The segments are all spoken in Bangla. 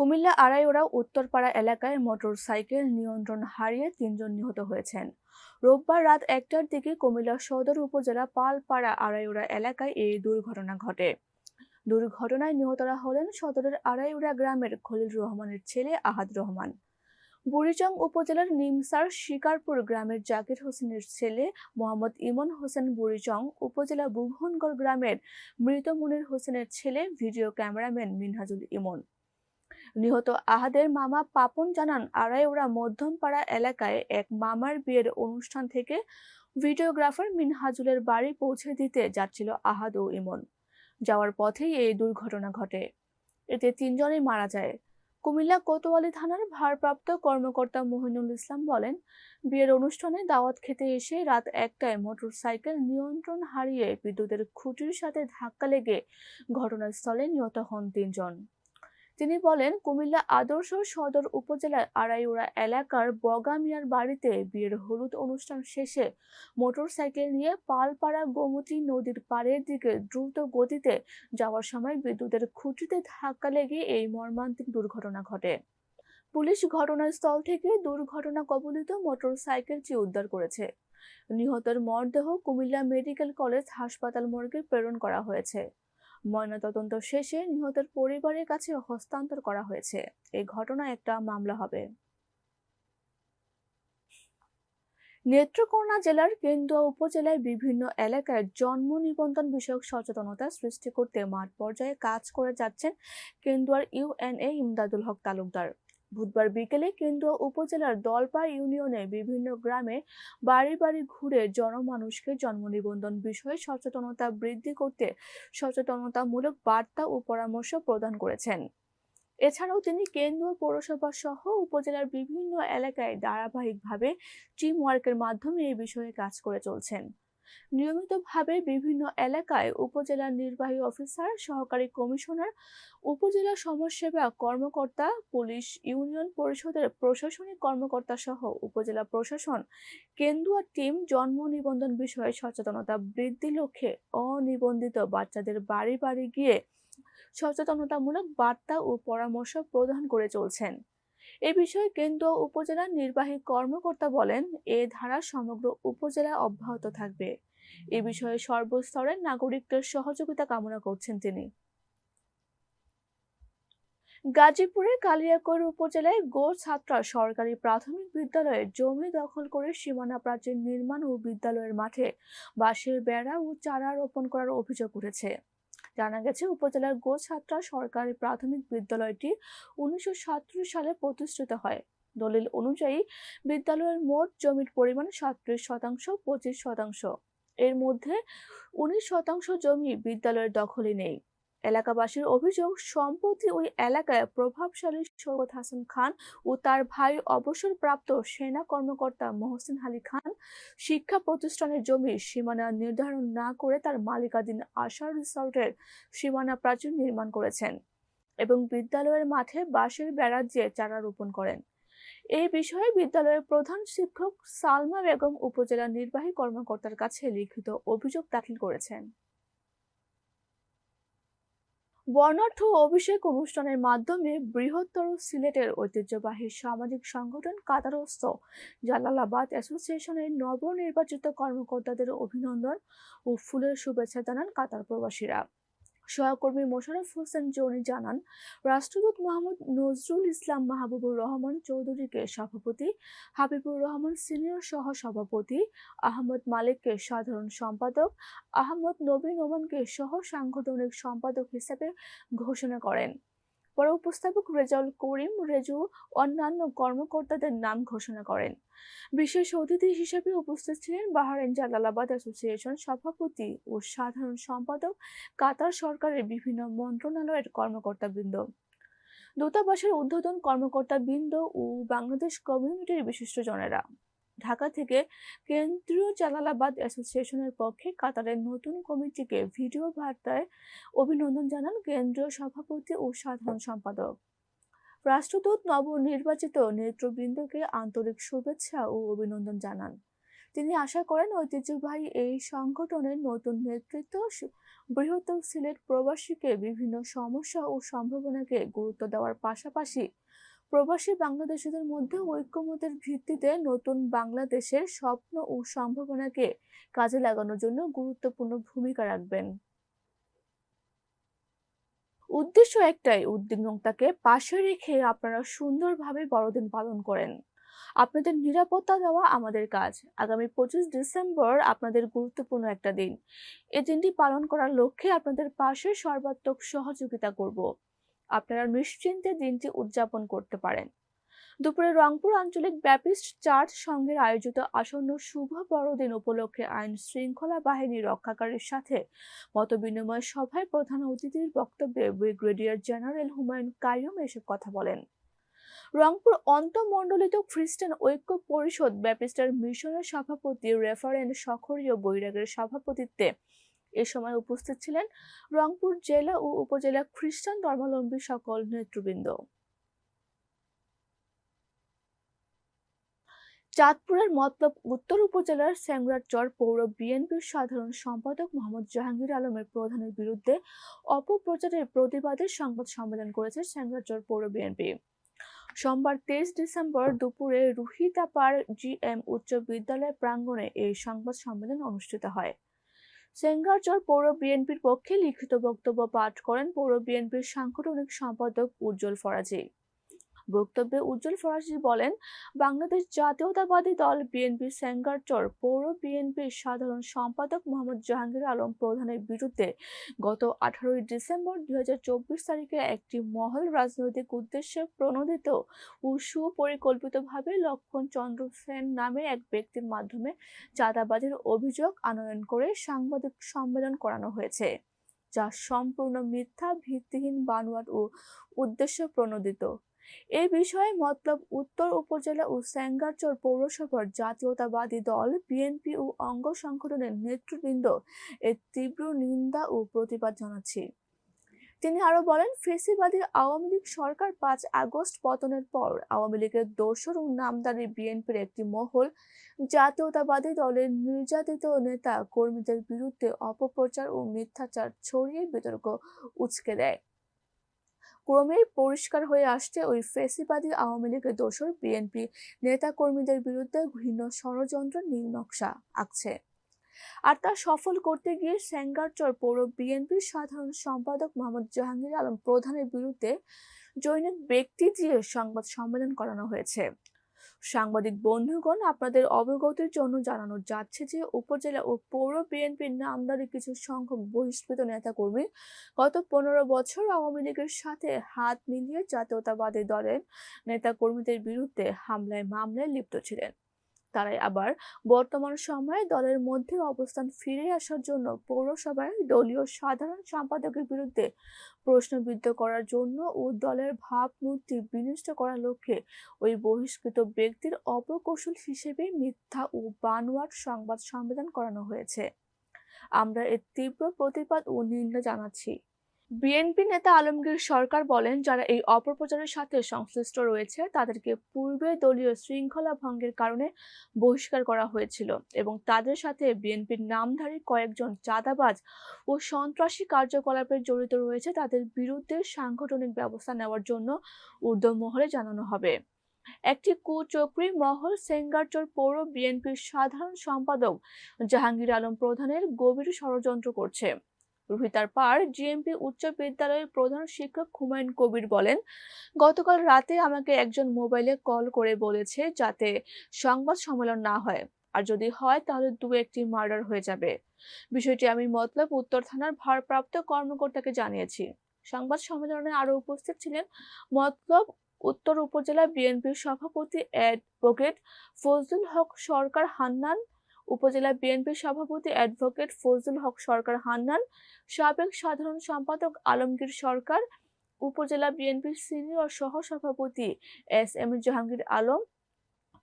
কুমিল্লা আড়াইওড়া উত্তরপাড়া এলাকায় মোটর সাইকেল নিয়ন্ত্রণ হারিয়ে তিনজন নিহত হয়েছেন। রোববার রাত একটার দিকে কুমিল্লা সদর উপজেলা পালপাড়া আড়াইওড়া এলাকায় এই দুর্ঘটনা ঘটে। দুর্ঘটনায় নিহতরা হলেন সদরের আড়াইউড়া গ্রামের খলিল রহমানের ছেলে আহাদ রহমান। বুড়িচং উপজেলার নিমসার শিকারপুর গ্রামের জাকির হোসেনের ছেলে মোহাম্মদ ইমন হোসেন বুড়িচং, উপজেলা বুভনগড় গ্রামের মৃত মুনির হোসেনের ছেলে ভিডিও ক্যামেরাম্যান মিনহাজুল ইমন। নিহত আহাদের মামা পাপন জানান, আড়াইওড়া মধ্যমপাড়া এলাকায় এক মামার বিয়ের অনুষ্ঠান থেকে ভিডিওগ্রাফার মিনহাজুলের বাড়ি পৌঁছে দিতে যাচ্ছিল আহাদ ও ইমন। যাওয়ার পথেই এই দুর্ঘটনা ঘটে। এতে তিনজনই মারা যায়। কুমিল্লা কোতোয়ালি থানার ভারপ্রাপ্ত কর্মকর্তা মহিনুল ইসলাম বলেন, বিয়ের অনুষ্ঠানে দাওয়াত খেতে এসে রাত একটায় মোটরসাইকেল নিয়ন্ত্রণ হারিয়ে বিদ্যুতের খুঁটির সাথে ধাক্কা লেগে ঘটনাস্থলে নিহত হন তিনজন। তিনি বলেন, কুমিল্লা আদর্শ সদর উপজেলার আড়াইউড়া এলাকার বগামিয়ার বাড়িতে বিয়ের হলুদ অনুষ্ঠান শেষে মোটরসাইকেল নিয়ে পালপাড়া গোমতী নদীর পাড়ের দিকে দ্রুত গতিতে যাওয়ার সময় বিদ্যুতের খুঁটিতে ধাক্কা লেগে এই মর্মান্তিক দুর্ঘটনা ঘটে। পুলিশ ঘটনাস্থল থেকে দুর্ঘটনা কবলিত মোটরসাইকেলটি উদ্ধার করেছে। নিহতের মরদেহ কুমিল্লা মেডিকেল কলেজ হাসপাতাল মর্গে প্রেরণ করা হয়েছে। ময়নাতদন্ত শেষে নিহতের পরিবারের কাছে হস্তান্তর করা হয়েছে। এই ঘটনা একটা মামলা হবে। নেত্রকোনা জেলার কেন্দুয়া উপজেলায় বিভিন্ন এলাকায় জন্ম নিবন্ধন বিষয়ক সচেতনতা সৃষ্টি করতে মাঠ পর্যায়ে কাজ করে যাচ্ছেন কেন্দুয়ার ইউএনএ ইমদাদুল হক তালুকদার। বুধবার বিকেলে কেন্দুয়া উপজেলার দলপা ইউনিয়নে বিভিন্ন গ্রামে বাড়ি বাড়ি ঘুরে জনমানুষকে জন্ম নিবন্ধন বিষয়ে সচেতনতা বৃদ্ধি করতে সচেতনতামূলক বার্তা ও পরামর্শ প্রদান করেছেন। এছাড়াও তিনি কেন্দ্রীয় পৌরসভা সহ উপজেলার বিভিন্ন এলাকায় ধারাবাহিকভাবে টিম ওয়ার্কের মাধ্যমে এই বিষয়ে কাজ করে চলছেন। নিয়মিতভাবে বিভিন্ন এলাকায় উপজেলা নির্বাহী অফিসার, সহকারী কমিশনার, উপজেলা সমাজসেবা কর্মকর্তা, পুলিশ ইউনিয়ন পরিষদের প্রশাসনিক কর্মকর্তা সহ উপজেলা প্রশাসন, কেন্দুয়া টিম জন্ম নিবন্ধন বিষয়ে সচেতনতা বৃদ্ধি লক্ষ্যে অনিবন্ধিত বাচ্চাদের বাড়ি বাড়ি গিয়ে সচেতনতামূলক বার্তা ও পরামর্শ প্রদান করে চলছেন। এ বিষয়ে কেন্দ্র উপজেলা নির্বাহী কর্মকর্তা বলেন, এ ধারা সমগ্র উপজেলা অব্যাহত থাকবে। এ বিষয়ে সর্বস্তরের নাগরিকদের সহযোগিতা কামনা করছেন তিনি। গাজীপুরের কালিয়াকৈর উপজেলায় গো ছাত্রা সরকারি প্রাথমিক বিদ্যালয়ে জমি দখল করে সীমানা প্রাচীর নির্মাণ ও বিদ্যালয়ের মাঠে বাঁশের বেড়া ও চারা রোপণ করার অভিযোগ উঠেছে। জানা গেছে, উপজেলার গোছাত্রা সরকারি প্রাথমিক বিদ্যালয়টি উনিশশো সালে প্রতিষ্ঠিত হয়। দলিল অনুযায়ী, বিদ্যালয়ের মোট জমির পরিমাণ সাতত্রিশ শতাংশ, পঁচিশ শতাংশ। এর মধ্যে উনিশ শতাংশ জমি বিদ্যালয়ের দখলে নেই। এলাকাবাসীর অভিযোগ, সম্প্রতি ওই এলাকায় প্রভাবশালী সৈয়দ হাসান খান ও তার ভাই অবসরপ্রাপ্ত সেনা কর্মকর্তা মহসিন আলী খান শিক্ষা প্রতিষ্ঠানের জমি সীমানা নির্ধারণ না করে তার মালিকাধীন আশার রিসর্টের সীমানা প্রাচীর নির্মাণ করেছেন এবং বিদ্যালয়ের মাঠে বাঁশের বেড়া দিয়ে চারা রোপণ করেন। এই বিষয়ে বিদ্যালয়ের প্রধান শিক্ষক সালমা বেগম উপজেলা নির্বাহী কর্মকর্তার কাছে লিখিত অভিযোগ দাখিল করেছেন। বর্ণাঢ্য অভিষেক অনুষ্ঠানের মাধ্যমে বৃহত্তর সিলেটের ঐতিহ্যবাহী সামাজিক সংগঠন কাতারস্থ জালালাবাদ অ্যাসোসিয়েশনের নবনির্বাচিত কর্মকর্তাদের অভিনন্দন ও ফুলের শুভেচ্ছা জানান কাতার প্রবাসীরা। সহকর্মী মোশারফ হোসেন জনি জানান, রাষ্ট্রদূত মোহাম্মদ নজরুল ইসলাম মাহবুবুর রহমান চৌধুরীকে সভাপতি, হাবিবুর রহমান সিনিয়র সহ সভাপতি, আহমদ মালিককে সাধারণ সম্পাদক, আহমদ নবীন ওমানকে সহ সাংগঠনিক সম্পাদক হিসেবে ঘোষণা করেন। পরে উপস্থাপক রেজাউল করিম রেজু অন্যান্য কর্মকর্তাদের নাম ঘোষণা করেন। বিশেষ অতিথি হিসেবে উপস্থিত ছিলেন বাহারেন জালালাবাদ অ্যাসোসিয়েশন সভাপতি ও সাধারণ সম্পাদক, কাতার সরকারের বিভিন্ন মন্ত্রণালয়ের কর্মকর্তাবৃন্দ। দূতাবাসের ঊর্ধ্বতন কর্মকর্তাবৃন্দ ও বাংলাদেশ কমিউনিটির বিশিষ্টজনেরা। ঢাকা থেকে কেন্দ্রীয় জালালাবাদ অ্যাসোসিয়েশনের পক্ষে কাতারের নতুন কমিটিকে ভিডিও বার্তায় অভিনন্দন জানান কেন্দ্রীয় সভাপতি ও সাধারণ সম্পাদক। রাষ্ট্রদূত নবনির্বাচিত নেতৃবৃন্দকে আন্তরিক শুভেচ্ছা ও অভিনন্দন জানান। তিনি আশা করেন ঐতিহ্যবাহী এই সংগঠনের নতুন নেতৃত্ব বৃহত্তর সিলেট প্রবাসীকে বিভিন্ন সমস্যা ও সম্ভাবনাকে গুরুত্ব দেওয়ার পাশাপাশি প্রবাসী বাংলাদেশিদের মধ্যে ঐক্যমতের ভিত্তিতে নতুন বাংলাদেশের স্বপ্ন ও সম্ভাবনাকে কাজে লাগানোর জন্য গুরুত্বপূর্ণ ভূমিকা রাখবেন। উদ্দেশ্য একটাই, উদ্বিগ্নতাকে পাশে রেখে আপনারা সুন্দরভাবে বড়দিন পালন করেন। আপনাদের নিরাপত্তা দেওয়া আমাদের কাজ। আগামী পঁচিশ ডিসেম্বর আপনাদের গুরুত্বপূর্ণ একটা দিন। এই দিনটি পালন করার লক্ষ্যে আপনাদের পাশে সর্বাত্মক সহযোগিতা করব। আপনারা নিশ্চিন্তে দিনটি উদযাপন করতে পারেন। দুপুরে রংপুর আঞ্চলিক ব্যাপিস্ট চার্চ সংঘের আয়োজিত আসন্ন শুভ বড়দিন উপলক্ষে আইন শৃঙ্খলা বাহিনী রক্ষাকারীর সাথে মতবিনিময় সভায় প্রধান অতিথির বক্তব্যে ব্রিগেডিয়ার জেনারেল হুমায়ুন কাইয়ুম এসব কথা বলেন। রংপুর অন্তমণ্ডলিত খ্রিস্টান ঐক্য পরিষদ ব্যাপিস্টার মিশনের সভাপতি রেফারেন্ড সখরীয় বৈরাগের সভাপতিত্বে এ সময় উপস্থিত ছিলেন রংপুর জেলা ও উপজেলা খ্রিস্টান ধর্মাবলম্বী সকল নেতৃবৃন্দ। চাঁদপুরের মতলব উত্তর উপজেলার স্যাংরাচর পৌর বিএনপির সাধারণ সম্পাদক মোহাম্মদ জাহাঙ্গীর আলমের প্রধানের বিরুদ্ধে অপপ্রচারের প্রতিবাদে সংবাদ সম্মেলন করেছে স্যাংরাচর পৌর বিএনপি। সোমবার তেইশ ডিসেম্বর দুপুরে রুহিতাপাড় জিএম উচ্চ বিদ্যালয় প্রাঙ্গণে এই সংবাদ সম্মেলন অনুষ্ঠিত হয়। সেঙ্গারচর পৌর বিএনপির পক্ষে লিখিত বক্তব্য পাঠ করেন পৌর বিএনপির সাংগঠনিক সম্পাদক উজ্জ্বল ফরাজি। বক্তব্যে উজ্জ্বল ফরাজি বলেন, বাংলাদেশ জাতীয়তাবাদী দল বিএনপি সেঙ্গারচর, পৌর বিএনপির সাধারণ সম্পাদক মোহাম্মদ জাহাঙ্গীর আলম প্রধানের বিরুদ্ধে গত আঠারোই ডিসেম্বর দু হাজার চব্বিশ তারিখে একটি মহল রাজনৈতিক উদ্দেশ্যে প্রণোদিত ও সুপরিকল্পিতভাবে লক্ষণ চন্দ্র সেন নামে এক ব্যক্তির মাধ্যমে চাঁদাবাজির অভিযোগ আনয়ন করে সাংবাদিক সম্মেলন করানো হয়েছে, যা সম্পূর্ণ মিথ্যা, ভিত্তিহীন, বানোয়াট ও উদ্দেশ্য প্রণোদিত। এই বিষয়ে মতলব উত্তর উপজেলা ও স্যাঙ্গারচর পৌরসভার জাতীয়তাবাদী দল, বিএনপি ও অঙ্গ সংগঠনের নেতৃবৃন্দ এর তীব্র নিন্দা ও প্রতিবাদ জানাচ্ছি। তিনি আরও বলেন ফেসিবাদী আওয়ামী লীগ সরকার পাঁচ আগস্ট পতনের পর আওয়ামী লীগের দোসর ও নামদারি বিএনপির একটি মহল, জাতীয়তাবাদী দলের নির্যাতিত নেতা কর্মীদের বিরুদ্ধে অপপ্রচার ও মিথ্যাচার ছড়িয়ে বিতর্ক উচকে দেয়। ক্রমেই পরিষ্কার হয়ে আসছে ওই ফেসিবাদী আওয়ামী লীগের দোষর বিএনপি নেতাকর্মীদের বিরুদ্ধে ঘৃণ্য ষড়যন্ত্র, নীল নকশা আঁকছে। আর তা সফল করতে গিয়ে স্যাঙ্গারচর পৌর বিএনপির সাধারণ সম্পাদক মোহাম্মদ জাহাঙ্গীর আলম প্রধানের বিরুদ্ধে জৈনিক ব্যক্তি দিয়ে সংবাদ সম্মেলন করানো হয়েছে। সাংবাদিক বন্ধুগণ, আপনাদের অবগতির জন্য জানানো যাচ্ছে যে উপজেলা ও পৌর বিএনপির নামদারি কিছু সংখ্যক বহিষ্কৃত নেতাকর্মী গত পনেরো বছর আওয়ামী লীগের সাথে হাত মিলিয়ে জাতীয়তাবাদী দলের নেতাকর্মীদের বিরুদ্ধে হামলায় মামলায় লিপ্ত ছিলেন। তারাই আবার বর্তমান সময়ে দলের মধ্যে অবস্থান ফিরে আসার জন্য পৌরসভায় দলীয় সাধারণ সম্পাদকের বিরুদ্ধে প্রশ্নবিদ্ধ করার জন্য ও দলের ভাবমূর্তি বিনষ্ট করার লক্ষ্যে ওই বহিষ্কৃত ব্যক্তির অপকৌশল হিসেবে মিথ্যা ও বানোয়াট সংবাদ সম্মেলন করানো হয়েছে। আমরা এর তীব্র প্রতিবাদ ও নিন্দা জানাচ্ছি। বিএনপি নেতা আলমগীর সরকার বলেন, যারা এই অপপ্রচারের সাথে সংশ্লিষ্ট রয়েছে, তাদেরকে পূর্বে দলীয় শৃঙ্খলা ভঙ্গের কারণে বহিষ্কার করা হয়েছিল এবং তাদের সাথে বিএনপির নামধারী কয়েকজন চাঁদাবাজ ও সন্ত্রাসী কার্যকলাপে জড়িত রয়েছে, তাদের বিরুদ্ধে সাংগঠনিক ব্যবস্থা নেওয়ার জন্য ঊর্ধ্ব মহলে জানানো হবে। একটি কুচক্রি মহল সেঙ্গারচর পৌর বিএনপির সাধারণ সম্পাদক জাহাঙ্গীর আলম প্রধানের গভীর ষড়যন্ত্র করছে। রুহিতার পাড় জিএমপি উচ্চ বিদ্যালয়ের প্রধান শিক্ষক হুমায়ুন কবির বলেন, গতকাল রাতে আমাকে একজন মোবাইলে কল করে বলেছে যাতে সংবাদ সম্মেলন না হয়। আর যদি হয় তাহলে দু একটি মার্ডার হয়ে যাবে। বিষয়টি আমি মতলব উত্তর থানার ভারপ্রাপ্ত কর্মকর্তাকে জানিয়েছি। সংবাদ সম্মেলনে আরও উপস্থিত ছিলেন মতলব উত্তর উপজেলা বিএনপির সভাপতি অ্যাডভোকেট ফজলুল হক সরকার হান্নান উপজেলা বিএনপির সভাপতি অ্যাডভোকেট ফজলুল হক সরকার হান্নান, সাবেক সাধারণ সম্পাদক আলমগীর সরকার, উপজেলা বিএনপির সিনিয়র সহ সভাপতি এস এম জাহাঙ্গীর আলম,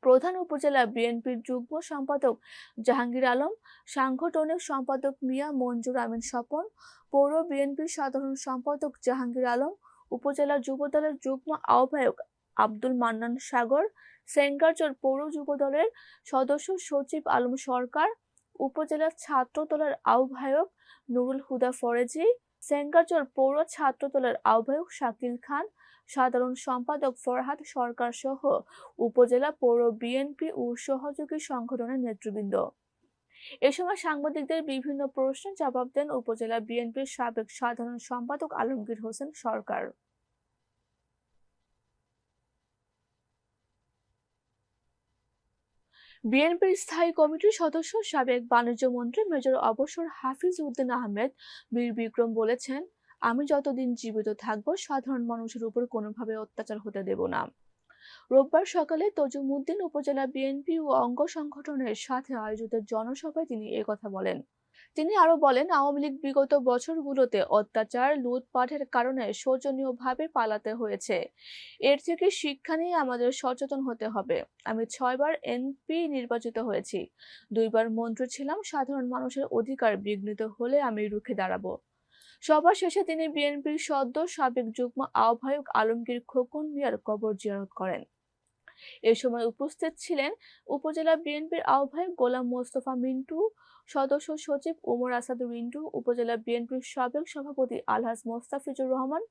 প্রধান উপজেলা বিএনপির যুগ্ম সম্পাদক জাহাঙ্গীর আলম, সাংগঠনিক সম্পাদক মিয়া মঞ্জুর আমিন স্বপন, পৌর বিএনপির সাধারণ সম্পাদক জাহাঙ্গীর আলম, উপজেলা যুবদলের যুগ্ম আহ্বায়ক আব্দুল মান্নান সাগর সেঙ্গারচর পৌর যুব দলের সদস্য সচিব আলম সরকার, উপজেলা ছাত্র দলের আহ্বায়ক নুরুল হুদা ফরেজি সেঙ্গারচর পৌর ছাত্র দলের আহ্বায়ক শাকিল খান, সাধারণ সম্পাদক ফরহাদ সরকার সহ উপজেলা পৌর বিএনপি ও সহযোগী সংগঠনের নেতৃবৃন্দ। এ সময় সাংবাদিকদের বিভিন্ন প্রশ্নের জবাব দেন উপজেলা বিএনপির সাবেক সাধারণ সম্পাদক আলমগীর হোসেন সরকার। বিএনপির স্থায়ী কমিটির সদস্য সাবেক বাণিজ্য মন্ত্রী মেজর অবসর হাফিজ উদ্দিন আহমেদ বীর বিক্রম বলেছেন, আমি যতদিন জীবিত থাকব, সাধারণ মানুষের উপর কোনোভাবে অত্যাচার হতে দেব না। রোববার সকালে তজুমুদ্দিন উপজেলা বিএনপি ও অঙ্গ সংগঠনের সাথে আয়োজিত জনসভায় তিনি একথা বলেন। তিনি আরও বলেন, আওয়ামী লীগ বিগত বছরগুলোতে অত্যাচার, লুটপাটের কারণে শোচনীয়ভাবে পালাতে হয়েছে। এর থেকে শিক্ষা নিয়ে আমাদের সচেতন হতে হবে। আমি ছয়বার এমপি নির্বাচিত হয়েছি। দুইবার মন্ত্রী ছিলাম, সাধারণ মানুষের অধিকার বিঘ্নিত হলে আমি রুখে দাঁড়াবো। সভা শেষে তিনি বিএনপির সদ্য সাবেক যুগ্ম আহ্বায়ক আলমগীর খোকন মিয়ার কবর জিয়ারত করেন। এ সময় উপস্থিত ছিলেন উপজেলা বিএনপির আহ্বায়ক গোলাম মোস্তফা মিন্টু সদস্য সচিব ওমর আসাদ রিন্টু, উপজেলা বিএনপির সাবেক সভাপতি আলহাজ মোস্তাফিজুর রহমান,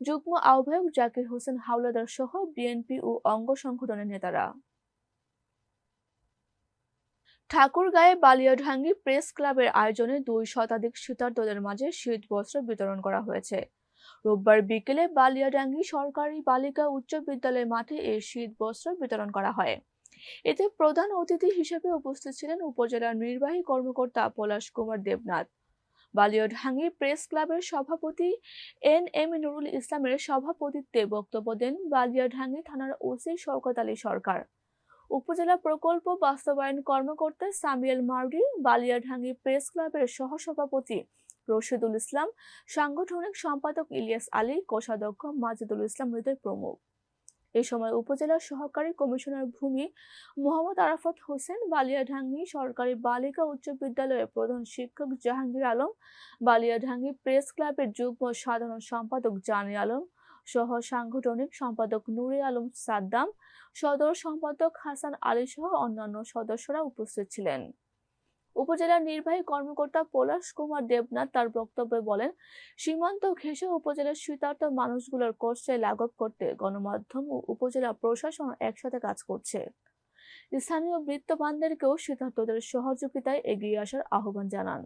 যুগ্ম আহ্বায়ক জাকির হোসেন হাওলাদার সহ বিএনপি ও অঙ্গ সংগঠনের নেতারা। ঠাকুরগাঁয়ে বালিয়াঢাঙ্গি প্রেস ক্লাবের আয়োজনে দুই শতাধিক শীতার্তদের মাঝে শীত বস্ত্র বিতরণ করা হয়েছে। রোববার বিকেলে বালিয়াডাঙ্গি সরকারি বালিকা উচ্চ বিদ্যালয় মাঠে এই শীত বস্ত্র বিতরণ করা হয়। এতে প্রধান অতিথি হিসেবে উপস্থিত ছিলেন উপজেলার নির্বাহী কর্মকর্তা পলাশ কুমার দেবনাথ। বালিয়াডাঙ্গি প্রেস ক্লাবের সভাপতি এন এম নুরুল ইসলামের সভাপতিত্বে বক্তব্য দেন বালিয়াডাঙ্গি থানার ওসি শওকত আলী সরকার। উপজেলা প্রকল্প বাস্তবায়ন কর্মকর্তা সামিয়াল মার্ডি বালিয়াঢাঙ্গি প্রেস ক্লাবের সহসভাপতি রশিদুল ইসলাম, সাংগঠনিক সম্পাদক ইলিয়াস আলী, কোষাধ্যক্ষ মাজিদুল ইসলাম হৃদয় প্রমুখ। এ সময় উপজেলার সহকারী কমিশনার ভূমি মোহাম্মদ আরাফত হোসেন, বালিয়াঢাঙ্গি সরকারি বালিকা উচ্চ বিদ্যালয়ের প্রধান শিক্ষক জাহাঙ্গীর আলম, বালিয়াঢাঙ্গি প্রেস ক্লাবের যুগ্ম সাধারণ সম্পাদক জানি আলম, সহ সাংগঠনিক সম্পাদক নুরে আলম সাদ্দাম, সদর সম্পাদক হাসান আলী সহ অন্যান্য সদস্যরা উপস্থিত ছিলেন। উপজেলার নির্বাহী কর্মকর্তা পলাশ কুমার দেবনাথ তার বক্তব্যে বলেন, সীমান্ত ঘেঁষে উপজেলার শীতার্থ মানুষগুলোর কষ্টে লাঘব করতে গণমাধ্যম ও উপজেলা প্রশাসন একসাথে কাজ করছে। স্থানীয় বৃত্তবানদেরকেও শীতার্থদের সহযোগিতায় এগিয়ে আসার আহ্বান জানান।